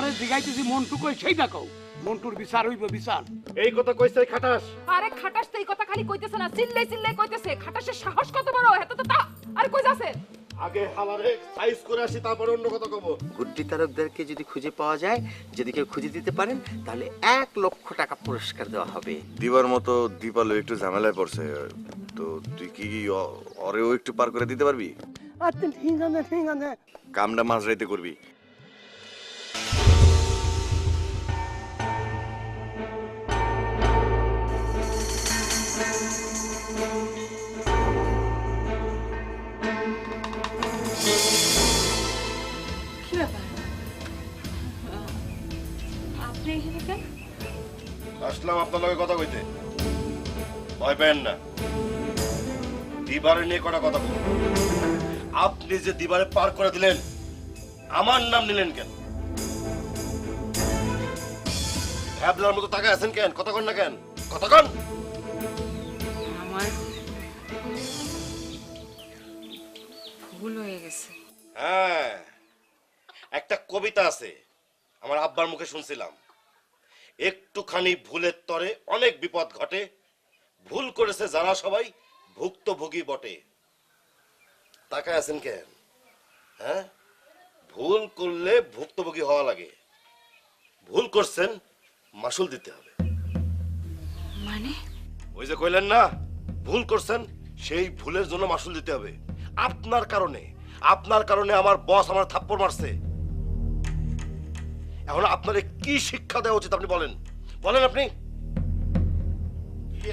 তোমার জিগাইতেছি মন্টু কই সেইটা কও মন্টুর বিচার হইব বিচার। এই কথা কইছে খাটাস। আরে খাটাস তো এই কথা খালি কইতেছে না চিল্লাই চিল্লাই কইতেছে। খাটাসের সাহস কত বড়? এত তো তা। আরে কই যাচ্ছে? আগে আমারে সাইজ করে আসি তারপরে অন্য কথা কব। গুড্ডি তারকদেরকে যদি খুঁজে পাওয়া যায় যদি কেউ খুঁজে দিতে পারেন তাহলে এক লক্ষ টাকা পুরস্কার দেওয়া হবে। দিবার মতো দীপালো একটু ঝামেলায় পড়ছে। তো তুই কি অ- অরেও একটু পার করে দিতে পারবি? আচ্ছা ঠিক আছে ঠিক আছে কামটা মাঝ রাইতে করবি। আপনার লগে কথা কইতে। ভয় পেন না। দিবারে নিয়ে কটা কথা বলুন। আপনি যে দিবারে পার করে দিলেন আমার নাম নিলেন কেন? ভ্যাবলার মতো টাকা আছেন কেন? কথা কন না কেন? কথা কন! আমার ভুল হয়ে গেছে। হ্যাঁ একটা কবিতা আছে আমার আব্বার মুখে শুনছিলাম। একটুখানি ভুলের তরে অনেক বিপদ ঘটে। ভুল করেছে যারা সবাই ভুক্তভোগী বটে। তাকায় আছেন কেন? হ্যাঁ? ভুল করলে ভুক্তভোগী হওয়া লাগে। ভুল করছেন মাসুল দিতে হবে। মানে? ওই যে কইলেন না ভুল করছেন সেই ভুলের জন্য মাসুল দিতে হবে। আপনার কারণে আপনার কারণে আমার বস আমার থাপ্পড় মারছে। এখন আপনারে কি শিক্ষা দেওয়া উচিত আপনি বলেন? বলেন আপনি।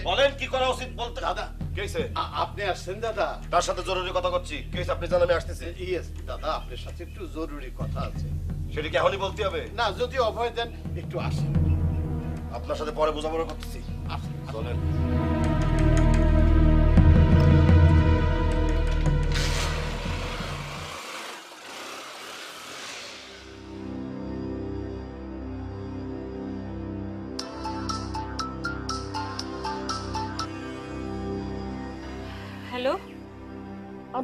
বলেন কি করা উচিত বলতে। দাদা কেছে আপনি আসছেন দাদা। তার সাথে জরুরি কথা করছি। আপনি জানেন আমি আসতেছি। ইয়েস দাদা আপনার সাথে একটু জরুরি কথা আছে। সেটা কি এখনই বলতে হবে? না যদি অভয় দেন একটু আসেন। আপনার সাথে পরে বোঝাপড়া করতেছি। আসেন। চলেন।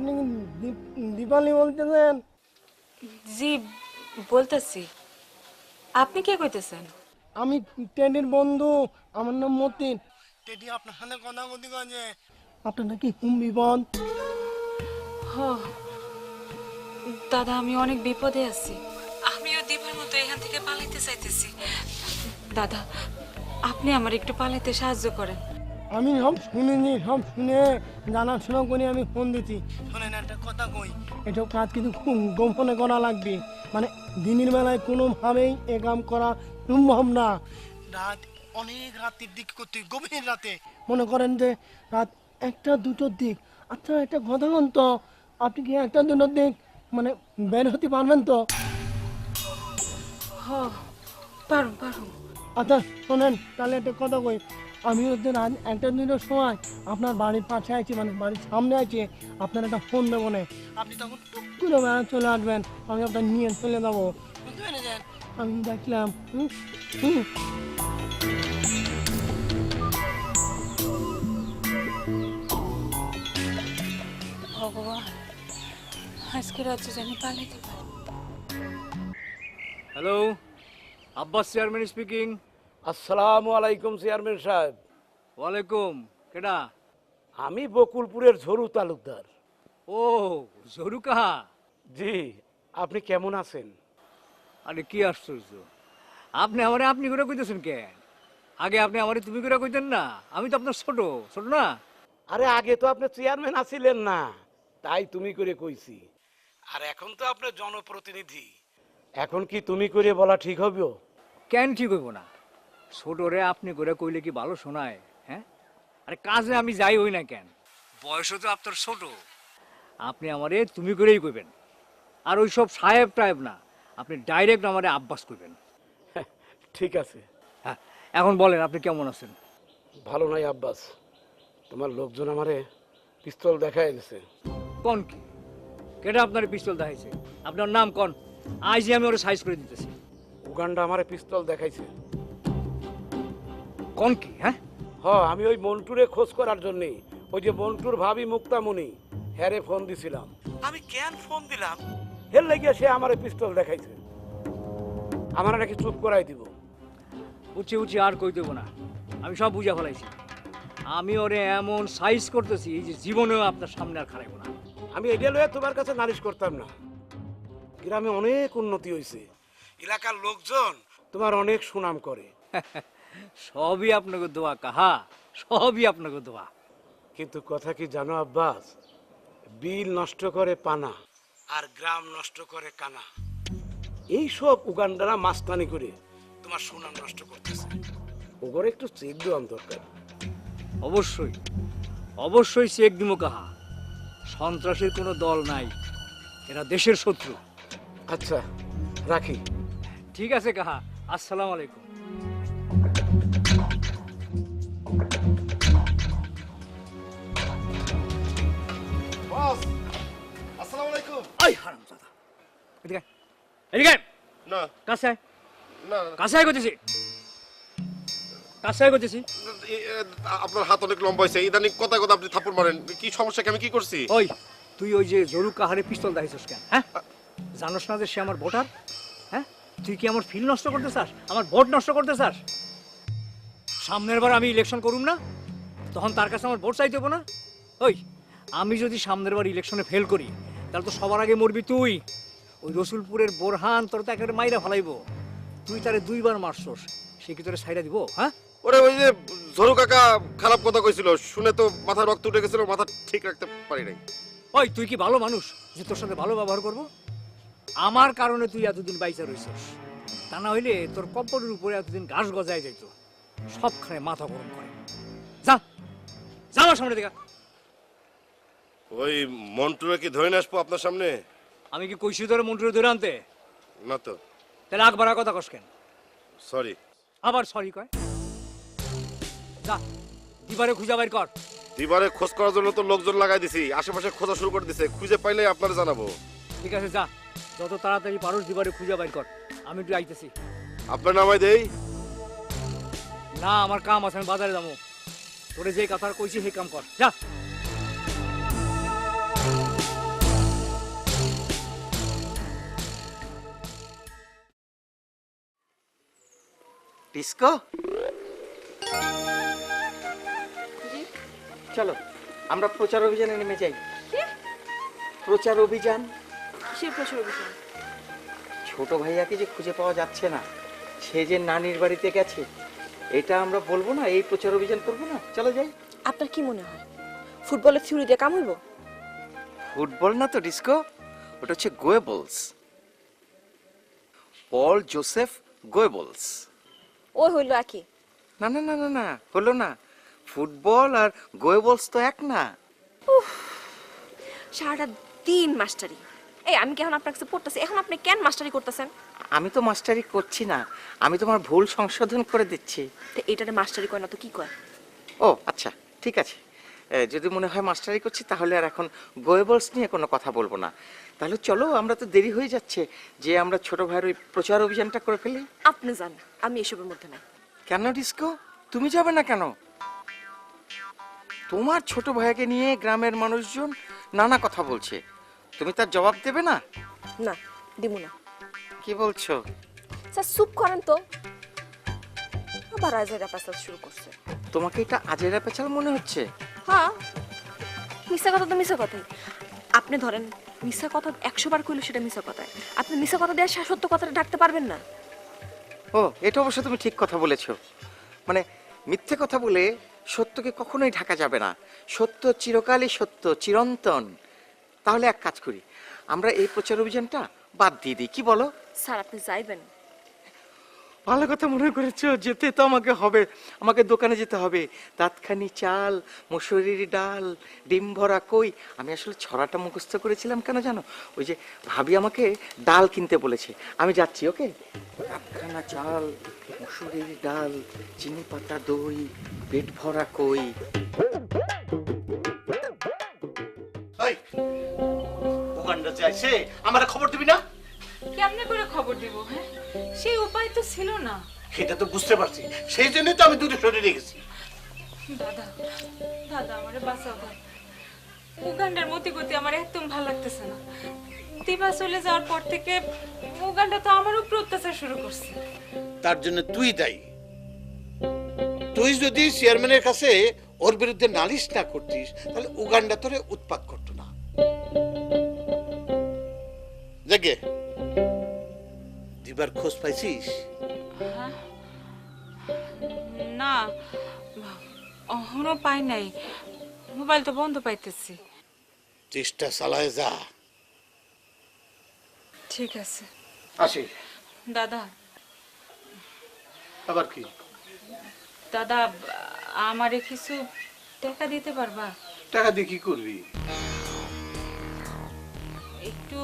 আপনি কি দীপ- দীপালি বলতেছেন? জি বলতেছি। আপনি কে কইতেছেন? আমি টেডির বন্ধু আমার নাম মতিন। টেডি আপনার সাথে কথা বলতে গেছে। আপনার নাকি হুম বিপদ? দাদা আমি অনেক বিপদে আছি। আমিও দীপার মতো এখান থেকে পালাইতে চাইতেছি। দাদা আপনি আমার একটু পালাইতে সাহায্য করেন। আমি সব শুনিনি সব শুনে জানাশোনা করে আমি ফোন দিছি। শোনেন একটা কথা কই এসব কাজ কিন্তু খুব গোপনে করা লাগবে। মানে দিনের বেলায় কোনোভাবেই এ কাম করা সম্ভব না। রাত অনেক রাতের দিক করতে গভীর রাতে। মনে করেন যে রাত একটা দুটোর দিক। আচ্ছা একটা কথা বলুন তো আপনি কি একটা দুটোর দিক মানে বের হতে পারবেন তো? হ পারুম পারুম। আচ্ছা শোনেন তাহলে একটা কথা কই। আমি রাত একটা দিনের সময় আপনার বাড়ির পাশে আছি মানে বাড়ির সামনে আছি, আপনার একটা ফোন দেবো না। আপনি তখন টুক বেড়া চলে আসবেন, আমি আপনার নিয়ে চলে যাব। বুঝতে পেরেছেন? আমি দেখলাম, হুম? হুম? ভগবান, আজকে রাত্রে জানি পালাইতে পারি। হ্যালো আব্বাস চেয়ারম্যান স্পিকিং আসসালামু আলাইকুম চেয়ারম্যান সাহেব। ওয়ালাইকুম কেডা? আমি বকুলপুরের ঝরু তালুকদার। ও ঝরু কাহা? জি আপনি কেমন আছেন? আরে কি আশ্চর্য। আপনি আমারে আপনি করে কইতেছেন কেন আগে আপনি আমারে তুমি করে কইতেন না আমি তো আপনার ছোট ছোট না? আরে আগে তো আপনি চেয়ারম্যান আছিলেন না তাই তুমি করে কইছি। আর এখন তো আপনি জনপ্রতিনিধি। এখন কি তুমি করে বলা ঠিক হবে কেন ঠিক হইব না? ছোটরে আপনি করে কইলে কি ভালো শোনায় হ্যাঁ? আরে কাজে আমি যাই হই না কেন? বয়সও তো আপনার ছোট। আপনি আমারে তুমি করেই কইবেন। আর ওই সব সাহেব টাইপ না আপনি ডাইরেক্ট আমারে আব্বাস কইবেন। ঠিক আছে। হ্যাঁ এখন বলেন আপনি কেমন আছেন? ভালো নাই আব্বাস। তোমার লোকজন আমারে পিস্তল দেখায় গেছে কোন কি? কেটা আপনার পিস্তল দেখাইছে? আপনার নাম কোন? আজই আমি ওরা সাইজ করে দিতেছি। উগান্ডা আমারে পিস্তল দেখাইছে। কোন কি হ্যাঁ? হ আমি ওই মন্টুরে খোঁজ করার জন্যে ওই যে মন্টুর ভাবি মুক্তামণি হ্যারে ফোন দিছিলাম। আমি কেন ফোন দিলাম? হের লেগে সে আমারে পিস্তল দেখাইছে। আমার নাকি চুপ করাই দিব। উঠছি উঠছি আর কই দেবো না। আমি সব বুঝা ফেলাইছি। আমি ওরে এমন সাইজ করতেছি যে জীবনেও আপনার সামনে আর খারাইব না। আমি এটা লয়ে তোমার কাছে নালিশ করতাম না। গ্রামে অনেক উন্নতি হয়েছে এলাকার লোকজন তোমার অনেক সুনাম করে। সবই আপনাকে দোয়া কাহা? সবই আপনাকে দোয়া। কিন্তু কথা কি জানো আব্বাস? বিল নষ্ট করে পানা আর গ্রাম নষ্ট করে কানা। এই সব উগান্ডারা মাস্তানি করে তোমার সুনাম নষ্ট করতেছে। ওগরে একটু চেক দেওয়ান দরকার। অবশ্যই অবশ্যই চেক দিব কাহা। সন্ত্রাসের কোনো দল নাই এরা দেশের শত্রু। আচ্ছা রাখি। ঠিক আছে কাহা। আসসালামু আলাইকুম। আলাইকুম আই হারাম দাদা এদিকে এদিকে না। কাছে আয়। না। কাছে আয় করতেছি। কাছে আয় করতেছি। আপনার হাত অনেক লম্বা হয়েছে। ইদানিং কথা কথা আপনি থাপ্পড় মারেন। কি সমস্যা আমি কি করছি? ওই তুই ওই যে জরু কাহারে পিস্তল কেন? হ্যাঁ? জানোস না যে সে আমার ভোটার? হ্যাঁ? তুই কি আমার ফিল নষ্ট করতে চাস? আমার ভোট নষ্ট করতে চাস? সামনের বার আমি ইলেকশন করুম না? তখন তার কাছে আমার ভোট চাইতে হব না? ওই আমি যদি সামনের বার ইলেকশনে ফেল করি তাহলে তো সবার আগে মরবি তুই। ওই রসুলপুরের বোরহান তোর তো একেবারে মাইরা ফেলাইবো। তুই তারে দুইবার মারছস সে কি তোরে সাইডা দিব হ্যাঁ? ওরে ওই যে ঝরু কাকা খারাপ কথা কইছিল শুনে তো মাথার রক্ত উঠে গেছিল মাথা ঠিক রাখতে পারি নাই। ওই তুই কি ভালো মানুষ যে তোর সাথে ভালো ব্যবহার করব? আমার কারণে তুই এতদিন বাইচা রইছস। তা না হইলে তোর কম্পটের উপরে এতদিন ঘাস গজায় যাইত। সবখানে মাথা গরম করে। যা যা আমার সামনে দেখা ওই মন্টুরে কি ধরে আসব আপনার সামনে? আমি কি কইছি তোর মন্টুরে ধরে আনতে? না তো। তাহলে আগ কথা কস কেন? সরি আবার সরি কয়? যা দিবারে খুঁজা বাইর কর। দিবারে খোঁজ করার জন্য তো লোকজন লাগাই দিছি আশেপাশে খোঁজা শুরু করে দিছে খুঁজে পাইলে আপনারা জানাব। ঠিক আছে যা। যত তাড়াতাড়ি পারস দিবারে খুঁজা বাইর কর। আমি একটু আইতেছি। আপনার নামাই দেই? না আমার কাম আছে আমি বাজারে যাব। তোরে যে কথা কইছি সেই কাম কর। যা। ডিস্কো? চলো আমরা প্রচার অভিযানে নেমে যাই। প্রচার অভিযান? কিসের প্রচুর অভিযান? ছোট ভাইয়াকে যে খুঁজে পাওয়া যাচ্ছে না সে যে নানির বাড়িতে গেছে এটা আমরা বলব না এই প্রচার অভিযান করব না? চলো যাই। আপনার কি মনে হয়? ফুটবলের থিওরি দিয়ে কাম হইব? ফুটবল না তো ডিস্কো ওটা হচ্ছে গোয়েবলস পল জোসেফ গোয়েবলস ওই হইল একই। না না না না না হলো না। ফুটবল আর গোয়েবলস তো এক না। সারাটা দিন মাস্টারি। এই আমি কি এখন আপনার কাছে পড়তেছি? এখন আপনি কেন মাস্টারি করতেছেন? আমি তো মাস্টারি করছি না। আমি তোমার ভুল সংশোধন করে দিচ্ছি। তো এটারে মাস্টারি কয় না তো কি কয়? ও আচ্ছা ঠিক আছে। যদি মনে হয় মাস্টারি করছি তাহলে আর এখন গোয়েবলস নিয়ে কোনো কথা বলব না। তাহলে চলো আমরা তো দেরি হয়ে যাচ্ছে। যে আমরা ছোট ভাইয়ের ওই প্রচার অভিযানটা করে ফেলি। আপনি জান আমি এসবের মধ্যে নাই। কেন ডিস্কো? তুমি যাবে না কেন? তোমার ছোট ভাইকে নিয়ে গ্রামের মানুষজন নানা কথা বলছে। তুমি তার জবাব দেবে না? না দিব না। কি বলছো? স্যার চুপ করেন তো। আবার রাজারা পাসাল শুরু করছে। তোমাকে এটা আজেরা পেছাল মনে হচ্ছে? হ্যাঁ মিশা কথা তো মিশা কথাই। আপনি ধরেন মিশা কথা একশো বার কইলে সেটা মিশা কথায় আপনি মিশা কথা দেওয়ার সত্য কথাটা ডাকতে পারবেন না। ও এটা অবশ্য তুমি ঠিক কথা বলেছ। মানে মিথ্যে কথা বলে সত্যকে কখনোই ঢাকা যাবে না। সত্য চিরকালই সত্য চিরন্তন। তাহলে এক কাজ করি। আমরা এই প্রচার অভিযানটা বাদ দিয়ে দিই। কি বলো? স্যার আপনি যাইবেন। ভালো কথা মনে করেছ, যেতে তো আমাকে হবে। আমাকে দোকানে যেতে হবে। তাৎখানি চাল, মুসুরির ডাল, ডিম ভরা কই। আমি আসলে ছড়াটা মুখস্থ করেছিলাম কেন জানো? ওই যে ভাবি আমাকে ডাল কিনতে বলেছে। আমি যাচ্ছি, ওকে? তাৎখানা চাল, মুসুরির ডাল, চিনি পাতা দই, পেট ভরা কই। ওখানটা যাইছে আমার খবর দিবি না? কেমনে করে খবর দিব হ্যাঁ? সেই উপায় তো ছিল না। সেটা তো বুঝতে পারছি। সেই জন্যই তো আমি দুটো সরিয়ে রেখেছি। দাদা দাদা আমারে বাঁচাও দাদা। উগান্ডার মতি গতি আমার একদম ভালো লাগতেছে না। দিবা চলে যাওয়ার পর থেকে উগান্ডা তো আমার উপর অত্যাচার শুরু করছে। তার জন্য তুই দায়ী। তুই যদি চেয়ারম্যানের কাছে ওর বিরুদ্ধে নালিশ না করতিস তাহলে উগান্ডা তোরে উৎপাত করতো না। দেখে? দিবার খোঁজ পাইছিস? না এখনও পাই নাই। মোবাইল তো বন্ধ পাইতেছি। চেষ্টা চালায় যা। ঠিক আছে। আসি। দাদা। আবার কি? দাদা আমারে কিছু টাকা দিতে পারবা? টাকা দিয়ে কি করবি? একটু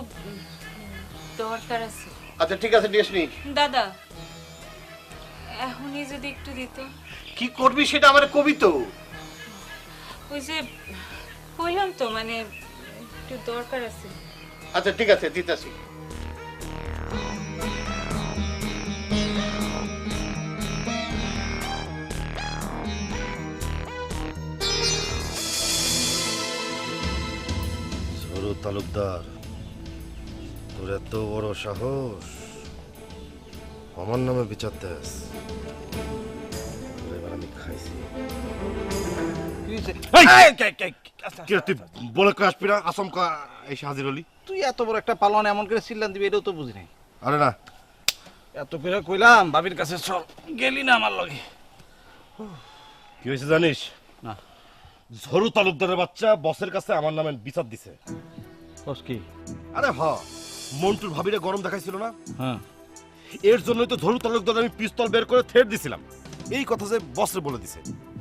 দরকার আছে। আচ্ছা ঠিক আছে নিয়ে আসনি দাদা এখনই যদি একটু দিত। কি করবি সেটা আমার কবি তো। ওই যে কইলাম তো মানে একটু দরকার আছে। আচ্ছা ঠিক আছে দিতাছি। তালুকদার তোর এত বড় সাহস? আমার নামে বিচার দেস। এবার আমি খাইছি। কি তুই বলে কয়ে আসবি না? আসমকা এসে হাজির হলি। তুই এত বড় একটা পালন এমন করে চিল্লান দিবি এটাও তো বুঝি নাই। আরে না। এত করে কইলাম বাবির কাছে চল গেলি না আমার লগে। কি হয়েছে জানিস? না। ঝরু তালুকদারের বাচ্চা বসের কাছে আমার নামে বিচার দিছে। কস কি? আরে হ। মন্টুর ভাবিরে গরম দেখাইছিল না? হ্যাঁ। এর জন্যই তো ঝরু তালুকদার আমি পিস্তল বের করে থেট দিছিলাম। এই কথা যে বসরে বলে দিছে।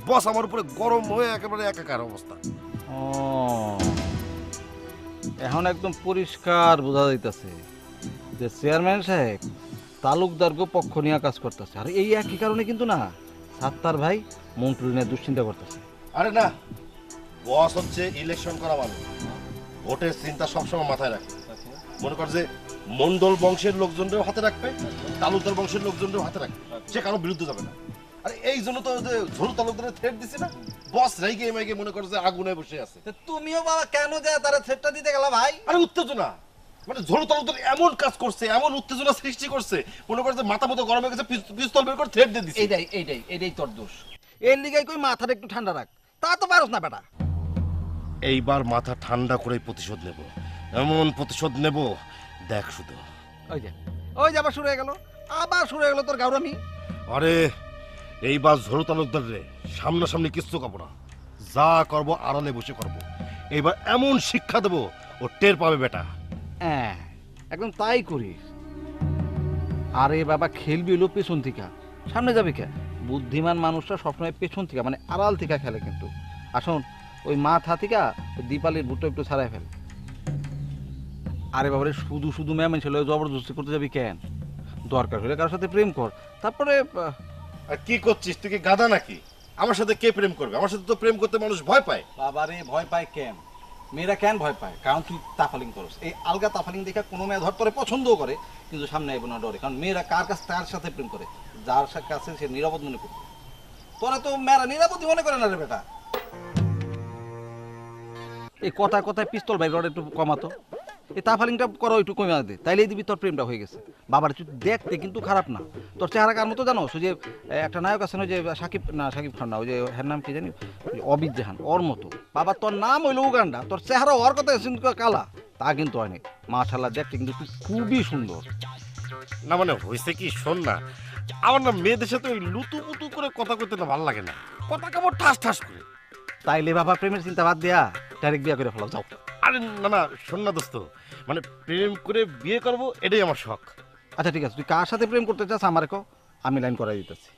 বস আমার উপরে গরম হয়ে একেবারে একাকার অবস্থা। ও এখন একদম পরিষ্কার বোঝা যাইতাছে যে চেয়ারম্যান সাহেব তালুকদারকে পক্ষ নিয়ে কাজ করতেছে। আর এই একই কারণে কিন্তু না সাত্তার ভাই মন্ত্রী নিয়ে দুশ্চিন্তা করতেছে। আরে না বস হচ্ছে ইলেকশন করা মানুষ। ভোটের চিন্তা সবসময় মাথায় রাখে। মনে কর যে মন্ডল বংশের লোকজনদেরও হাতে রাখবে তালুকদার বংশের লোকজনদেরও হাতে রাখবে। সে কারও বিরুদ্ধে যাবে না। আরে এই জন্য তো যে ঝরু তালুকদারের থ্রেট দিছি না বস রাইগে এমাইগে মনে করে যে আগুনে বসে আছে। তুমিও বাবা কেন যে তারা থ্রেটটা দিতে গেলা ভাই? আরে উত্তেজনা। মানে ঝরু তালুকদার এমন কাজ করছে এমন উত্তেজনা সৃষ্টি করছে মনে করে যে মাথা মতো গরম হয়ে গেছে পিস্তল বের করে থ্রেট দিয়ে দিছে। এইটাই এইটাই এইটাই তোর দোষ। এর লিগাই কই মাথাটা একটু ঠান্ডা রাখ। তা তো পারস না বেটা। এইবার মাথা ঠান্ডা করে প্রতিশোধ নেব। এমন প্রতিশোধ নেব দেখ শুধু। ওই যে ওই যে আবার শুরু হয়ে গেল আবার শুরু হয়ে গেল তোর গাউরামি। আরে এইবার ঝরু তালুকদার রে সামনাসামনি কিচ্ছু করব না। যা করব আড়ালে বসে করব। এইবার এমন শিক্ষা দেবো ও টের পাবে বেটা। হ্যাঁ একদম তাই করিস। আরে বাবা খেলবি হলো পেছন থেকে। সামনে যাবি কে? বুদ্ধিমান মানুষরা সবসময় পেছন থেকে মানে আড়াল থেকে খেলে কিন্তু। আসুন ওই মাথা থেকে দীপালির বুটটা একটু ছাড়াই ফেল। আরে বাবারে শুধু শুধু ম্যাম ছিল জবরদস্তি করতে যাবি কেন? দরকার হলে কারোর সাথে প্রেম কর। তারপরে আর কি করছিস? তুই কি গাদা নাকি? আমার সাথে কে প্রেম করবে? আমার সাথে তো প্রেম করতে মানুষ ভয় পায়। বাবারে ভয় পায় কেন? মেয়েরা কেন ভয় পায়? কারণ তুই তাফালিং করস। এই আলগা তাফালিং দেখে কোনো মেয়ে ধর তোরে পছন্দও করে কিন্তু সামনে আইব না ডরে। কারণ মেয়েরা কার কাছে তার সাথে প্রেম করে? যার কাছে সে নিরাপদ মনে করে তোরা তো মেয়েরা নিরাপদ মনে করে না রে বেটা। এই কথা কথায় পিস্তল বাইর একটু কমাতো। এই তাফালিংটা করো একটু কমে দে। তাইলেই দিবি তোর প্রেমটা হয়ে গেছে। বাবার তুই দেখতে কিন্তু খারাপ না। তোর চেহারা কার মতো জানো যে একটা নায়ক আছে না যে সাকিব না সাকিব খান না ওই যে হের নাম কি জানি? ওই অবিদ জাহান ওর মতো। বাবা তোর নাম হইল উগান্ডা তোর চেহারা ওর কথা কিন্তু কালা। তা কিন্তু হয়নি মাশাল্লাহ দেখতে কিন্তু তুই খুবই সুন্দর। না মানে হয়েছে কি শোন না। আমার না মেয়েদের সাথে ওই লুতু পুতু করে কথা কইতে না ভালো লাগে না। কথা কেমন ঠাস ঠাস করে। তাইলে বাবা প্রেমের চিন্তা বাদ দেয়া ডাইরেক্ট বিয়া করে ফেলাও যাও। আরে না না শোন না দোস্ত। মানে প্রেম করে বিয়ে করব এটাই আমার শখ। আচ্ছা ঠিক আছে তুই কার সাথে প্রেম করতে চাস আমার কো আমি লাইন করাই দিতেছি।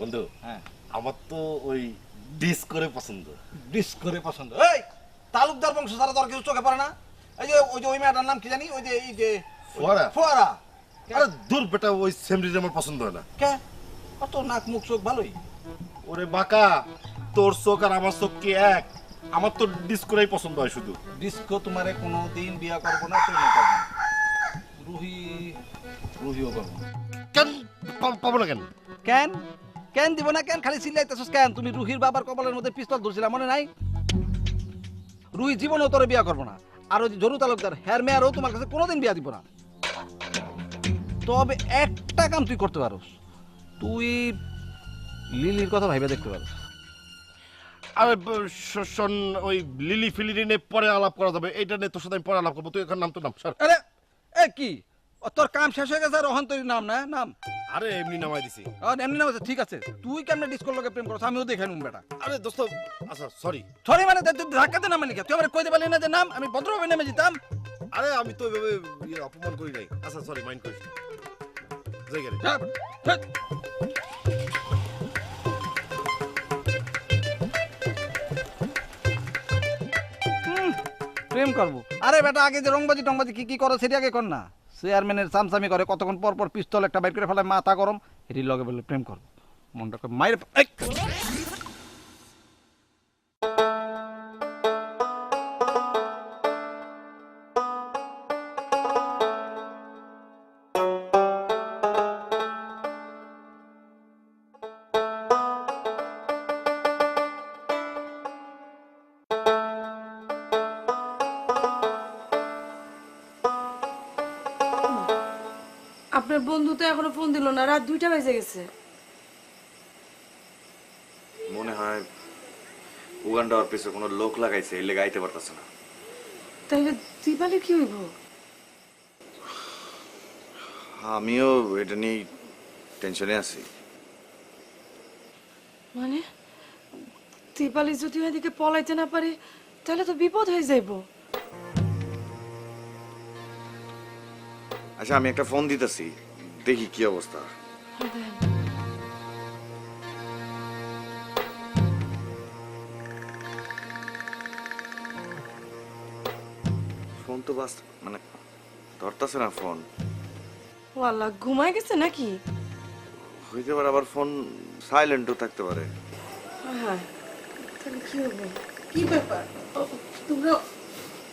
বন্ধু হ্যাঁ। আমার তো ওই ডিস করে পছন্দ। ডিস করে পছন্দ। এই তালুকদার বংশ ছাড়া তোর কিছু চোখে পড়ে না। এই যে ওই যে ওই মেয়েটার নাম কি জানি? ওই যে এই যে ফোয়ারা। ফোয়ারা। আরে দূর বেটা ওই সেমরির আমার পছন্দ হয় না। কে? অত নাক মুখ চোখ ভালোই। ওরে বাকা তোর চোখ আর আমার চোখ কি এক? আমার তো ডিস করেই পছন্দ হয় শুধু। ডিস্কো তোমারে কোনো দিন বিয়া করব না প্রেমও করব না। রুহি রুহিও করব না। কেন? পা- পাবো না কেন? কেন? কেন দিব না কেন? খালি চিল্লাইতেছস কেন? তুমি রুহির বাবার কপালের মধ্যে পিস্তল ধরছিলা মনে নাই? রুহি জীবনেও তোরে বিয়া করব না। আর ওই যে জরু তালুকদার হ্যার মেয়ারও তোমার কাছে কোনোদিন বিয়া দিব না। তবে একটা কাম তুই করতে পারোস। তুই লিলির কথা ভাইবা দেখতে পারোস। আরে শোন ওই লিলি ফিলি নিয়ে পরে আলাপ করা যাবে। এইটা নিয়ে তোর সাথে আমি পরে আলাপ করব। তুই এখন নাম তো নাম সর। আরে এ কি? তোর কাম শেষ হয়ে গেছে আর ওখান তোর নাম না? নাম? আরে এমনি নামাই দিছি। আর এমনি নাম আছে ঠিক আছে। তুই কেমনে ডিসকোর লোকে প্রেম করছ আমিও দেখে নুন বেটা। আরে দোস্ত আচ্ছা সরি সরি মানে তুই ধাক্কাতে নামে লিখে তুই আমার কইতে পারলি না যে নাম? আমি ভদ্রভাবে নেমে যেতাম। আরে আমি তো ওইভাবে ইয়ে অপমান করি নাই। আচ্ছা সরি মাইন্ড করিস। না। যাই গেলে। প্রেম করব। আরে বেটা, আগে যে রংবাজি টংবাজি কি কি করো সেটা আগে কর না। চেয়ারম্যানের চামচামি করে, কতক্ষণ পর পর পিস্তল একটা বাইর করে ফেলে মাথা গরম। এটির লগে বলে প্রেম করব। মনটা মায়ের তো এখনও ফোন দিল না রাত দুইটা বেজে গেছে। মনে হয় উগান্ডার পিছনে কোনো লোক লাগাইছে এই লেগে আইতে পারতেছে না। তাইলে দীপালি কি হইব? আমিও এটা নিয়ে টেনশনে আছি। মানে? দীপালি যদি এদিকে পলাইতে না পারে তাহলে তো বিপদ হয়ে যাইব। আচ্ছা আমি একটা ফোন দিতেছি। দেখি কি অবস্থা। ফোন তো বাস মানে ধরতেছে না ফোন। ও আল্লাহ ঘুমাই গেছে নাকি? হইতে পারে আবার ফোন সাইলেন্টও থাকতে পারে। হ্যাঁ তাহলে কি হবে? কি ব্যাপার? তোমরা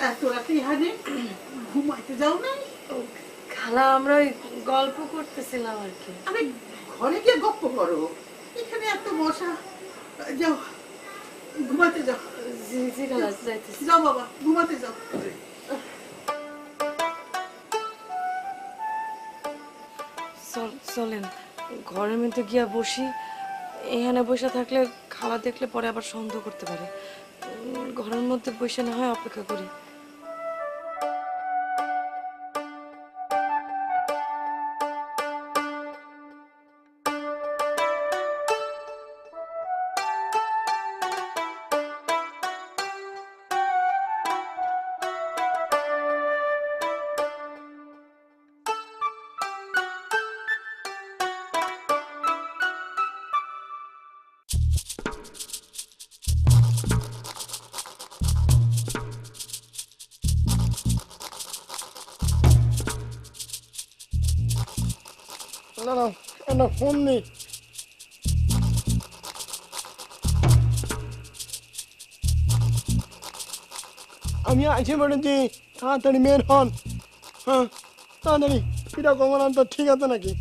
এত রাতে এখানে ঘুমাইতে যাও না খালা আমরা ওই গল্প করতেছিলাম আর কি। আরে ঘরে গিয়ে গপ্প করো। এখানে এত মশা যাও ঘুমাতে যাও। জি জি খালা যাইতেছি। যাও বাবা ঘুমাতে যাও। চল চলেন ঘরের মধ্যে গিয়া বসি। এখানে বসে থাকলে খালা দেখলে পরে আবার সন্দেহ করতে পারে। ঘরের মধ্যে বসে না হয় অপেক্ষা করি। না ফোন নেই আমি আইসে পড়েছি তাড়াতাড়ি মেয়ের হন। হ্যাঁ তাড়াতাড়ি। এটা কমলান তো ঠিক আছে নাকি?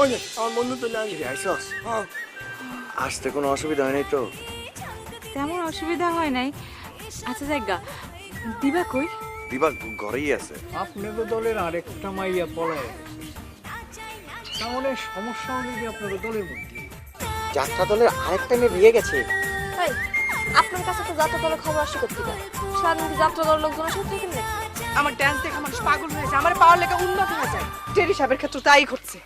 ওই যে আমার বন্ধু তো জানি আইসস হ্যাঁ। আসতে কোনো অসুবিধা হয় নাই তো? তেমন অসুবিধা হয় নাই। আচ্ছা জায়গা দিবা কই? দিবা ঘরেই আছে। আপনাকে দলের আরেকটা মাইয়া পলায় তাহলে সমস্যা হলো যে আপনাকে দলের মধ্যে। যাত্রা দলের আরেকটা মেয়ে বিয়ে গেছে। এই, আপনার কাছে তো যাত্রা দলের খবর আসে করতে সারাদিন কি যাত্রা দলের লোকজনের সাথে নাকি আমার ডান্স দেখে মানুষ পাগল হয়ে যায় আমার পাওয়ার লেগে উন্নত হয়ে যায়। টেরি সাহেবের ক্ষেত্রে তাই ঘটছে।